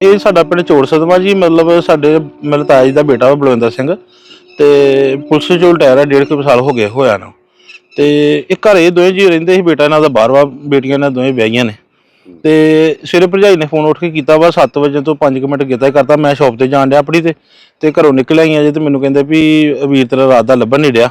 ਇਹ ਸਾਡਾ ਪਿੰਡ ਚੋੜ ਸਦਮਾ ਜੀ, ਮਤਲਬ ਸਾਡੇ ਮੇਰੇ ਤਾਇਆ ਜੀ ਦਾ ਬੇਟਾ ਵਾ ਬਲਵਿੰਦਰ ਸਿੰਘ ਤੇ ਪੁਲਿਸ ਚੋਂ ਰਿਟਾਇਰ ਆ, ਡੇਢ ਕੁ ਸਾਲ ਹੋ ਗਏ ਹੋਇਆ ਨਾ। ਤੇ ਇਹ ਘਰੇ ਦੋਵੇਂ ਜੀ ਰਹਿੰਦੇ ਸੀ, ਬੇਟਾ ਇਹਨਾਂ ਦਾ ਬਾਹਰ ਵਾ ਬੇਟੀਆਂ ਇਹਨਾਂ ਦੋਵੇਂ ਵਿਆਹੀਆਂ ਨੇ। ਤੇ ਸਵੇਰੇ ਭਰਜਾਈ ਨੇ ਫੋਨ ਉੱਠ ਕੇ ਕੀਤਾ ਵਾ 7 ਵਜੇ ਤੋਂ 5 ਮਿੰਟ ਕੀਤਾ ਕਰਤਾ, ਮੈਂ ਸ਼ਾਪ ਤੇ ਜਾਣ ਡਿਆ ਆਪਣੀ ਤੇ ਤੇ ਘਰੋਂ ਨਿਕਲ ਆਈਆਂ ਜੇ ਤੇ ਮੈਨੂੰ ਕਹਿੰਦੇ ਵੀ ਵੀਰ ਤੇਰਾ ਰਾਤ ਦਾ ਲੱਭਣ ਨਹੀਂ ਡਿਆ।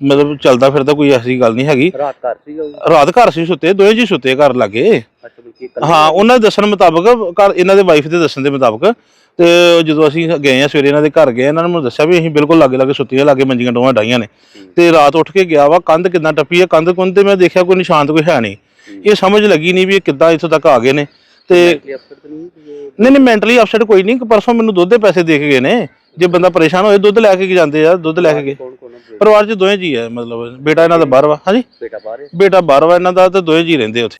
ਮਤਲਬ ਚੱਲਦਾ ਫਿਰਦਾ ਕੋਈ ਐਸੀ ਗੱਲ ਨਹੀਂ ਹੈਗੀ। ਰਾਤ ਘਰ ਰਾਤ ਸੀ ਸੁੱਤੇ ਦੋਵੇਂ ਜੀ ਸੁੱਤੇ ਘਰ ਲੱਗੇ। ਹਾਂ ਉਹਨਾਂ ਦੇ ਦੱਸਣ ਮੁਤਾਬਕ ਘਰ ਇਹਨਾਂ ਦੇ ਵਾਈਫ ਦੇ ਦੱਸਣ ਦੇ ਮੁਤਾਬਕ ਤੇ ਜਦੋਂ ਅਸੀਂ ਗਏ ਆ ਸਵੇਰੇ ਇਹਨਾਂ ਦੇ ਘਰ ਗਏ ਇਹਨਾਂ ਨੇ ਮੈਨੂੰ ਦੱਸਿਆ ਵੀ ਅਸੀਂ ਬਿਲਕੁਲ ਲਾਗੇ ਲਾਗੇ ਸੁੱਤੀਆਂ ਲਾਗੇ ਮੰਜੀਆਂ ਡੋਵਾਂ ਡਾਈਆਂ ਨੇ। ਤੇ ਰਾਤ ਉੱਠ ਕੇ ਗਿਆ ਵਾ ਕੰਧ ਕਿੱਦਾਂ ਟੱਪੀ ਆ ਕੰਧ ਕੁੰਧ ਤੇ ਮੈਂ ਦੇਖਿਆ ਕੋਈ ਨਿਸ਼ਾਨ ਤਾਂ ਕੋਈ ਹੈ ਨਹੀਂ। ਇਹ ਸਮਝ ਲੱਗੀ ਨਹੀਂ ਵੀ ਇਹ ਕਿੱਦਾਂ ਇੱਥੋਂ ਤੱਕ ਆ ਗਏ ਨੇ। ਤੇ ਨਹੀਂ ਨਹੀਂ ਮੈਂਟਲੀ ਅਪਸੈਟ ਕੋਈ ਨਹੀਂ ਪਰਸੋਂ ਮੈਨੂੰ ਦੁੱਧ ਦੇ ਪੈਸੇ ਦੇ ਕੇ ਗਏ ਨੇ। ਜੇ ਬੰਦਾ ਪਰੇਸ਼ਾਨ ਹੋਏ ਦੁੱਧ ਲੈ ਕੇ ਜਾਂਦੇ ਆ ਦੁੱਧ ਲੈ ਕੇ ਗਏ? ਪਰਿਵਾਰ 'ਚ ਦੋਵੇਂ ਜੀ ਆ ਮਤਲਬ ਬੇਟਾ ਇਹਨਾਂ ਦਾ ਬਾਹਰ ਵਾ ਹਾਂਜੀ? ਬੇਟਾ ਬਾਹਰ ਹੈ। ਬੇਟਾ ਬਾਹਰ ਵਾ ਇਹਨਾਂ ਦਾ ਤੇ ਦੋਵੇਂ ਜੀ ਰਹਿੰਦੇ ਉੱਥੇ।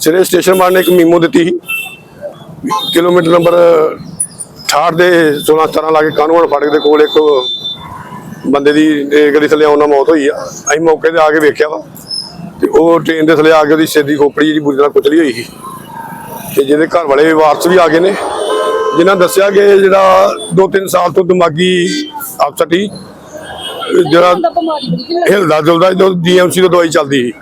ਸਵੇਰੇ ਸਟੇਸ਼ਨ ਮਾਰ ਨੇ ਇੱਕ ਮੀਮੋ ਦਿੱਤੀ ਸੀ। ਕਿਲੋਮੀਟਰ ਨੰਬਰ 68 ਦੇ 16 17 ਲਾ ਕੇ ਕਾਨੂੰਨ ਫਾਟਕ ਦੇ ਕੋਲ ਇੱਕ ਬੰਦੇ ਦੀ ਇਹ ਗੱਡੀ ਥੱਲੇ ਆਉਣ ਮੌਤ ਹੋਈ ਆ। ਅਸੀਂ ਮੌਕੇ ਤੇ ਆ ਕੇ ਵੇਖਿਆ ਵਾ। ਤੇ ਉਹ ਟ੍ਰੇਨ ਦੇ ਥੱਲੇ ਆ ਕੇ ਉਹਦੀ ਸਿਰ ਦੀ ਖੋਪੜੀ ਜਿਹੜੀ ਬੁਰੀ ਤਰ੍ਹਾਂ ਕੁਚਲੀ ਹੋਈ ਸੀ। ਤੇ ਜਿਹਦੇ ਘਰ ਵਾਲੇ ਵਾਰਸ ਵੀ ਆ ਗਏ ਨੇ। ਜਿਨ੍ਹਾਂ ਦੱਸਿਆ ਕਿ ਜਿਹੜਾ 2-3 ਸਾਲ ਤੋਂ ਦਿਮਾਗੀ ਅਪਸੈਟ ਸੀ ਜਿਹੜਾ ਹਿਲਦਾ ਜੁਲਦਾ ਜਦੋਂ ਡੀਐਮਸੀ ਤੋਂ ਦਵਾਈ ਚੱਲਦੀ ਸੀ।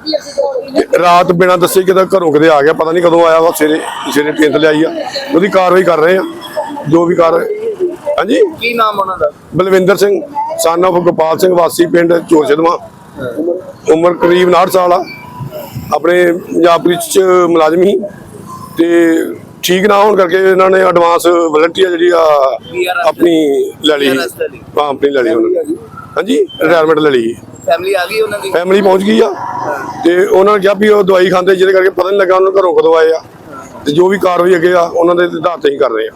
ਤੇ ਰਾਤ ਬਿਨਾਂ ਦੱਸੇ ਕਿਤੇ ਘਰੋਂ ਕਿਤੇ ਆ ਗਿਆ ਪਤਾ ਨਹੀਂ ਕਦੋਂ ਆਇਆ ਵਾ ਸਵੇਰੇ ਸਵੇਰੇ ਟ੍ਰੇਨ ਤੇ ਲਿਆਈ ਆ। ਉਹਦੀ ਕਾਰਵਾਈ ਕਰ ਰਹੇ ਆ ਜੋ ਵੀ ਕਰ ਹਾਂਜੀ? ਕੀ ਨਾਮ ਉਹਨਾਂ ਦਾ? ਬਲਵਿੰਦਰ ਸਿੰਘ son of ਗੋਪਾਲ ਸਿੰਘ ਵਾਸੀ ਪਿੰਡ ਚੋਰਸ਼ਦਮਾ ਉਮਰ ਕਰੀਬ 59 ਸਾਲ ਆ। ਆਪਣੇ ਪੰਜਾਬ ਪੁਲਿਸ ਚ ਮੁਲਾਜ਼ਮ ਸੀ। ਤੇ ਠੀਕ ਨਾ ਹੋਣ ਕਰਕੇ ਇਹਨਾਂ ਨੇ ਐਡਵਾਂਸ ਵਲੰਟੀਅਰ ਜਿਹੜੀ ਆ ਆਪਣੀ ਲੈ ਲਈ। VRS ਲੈ ਲਈ। ਹਾਂ ਆਪਣੀ ਲੈ ਲਈ ਉਹਨਾਂ ਨੇ। ਹਾਂਜੀ ਰਿਟਾਇਰਮੈਂਟ ਲੈ ਲਈ। ਫੈਮਿਲੀ ਆ ਗਈ ਉਹਨਾਂ ਦੀ? ਫੈਮਿਲੀ ਪਹੁੰਚ ਗਈ ਆ। ਤੇ ਉਹਨਾਂ ਨੇ ਕਿਹਾ ਵੀ ਉਹ ਦਵਾਈ ਖਾਂਦੇ ਜਿਹਦੇ ਕਰਕੇ ਪਤਾ ਨਹੀਂ ਲੱਗਾ ਉਹਨਾਂ ਨੂੰ ਘਰੋਂ ਕਦੋਂ ਆਏ ਆ। ਤੇ ਜੋ ਵੀ ਕਾਰਵਾਈ ਅੱਗੇ ਆ ਉਹਨਾਂ ਦੇ ਆਧਾਰ ਤੇ ਹੀ ਕਰ ਰਹੇ ਆ।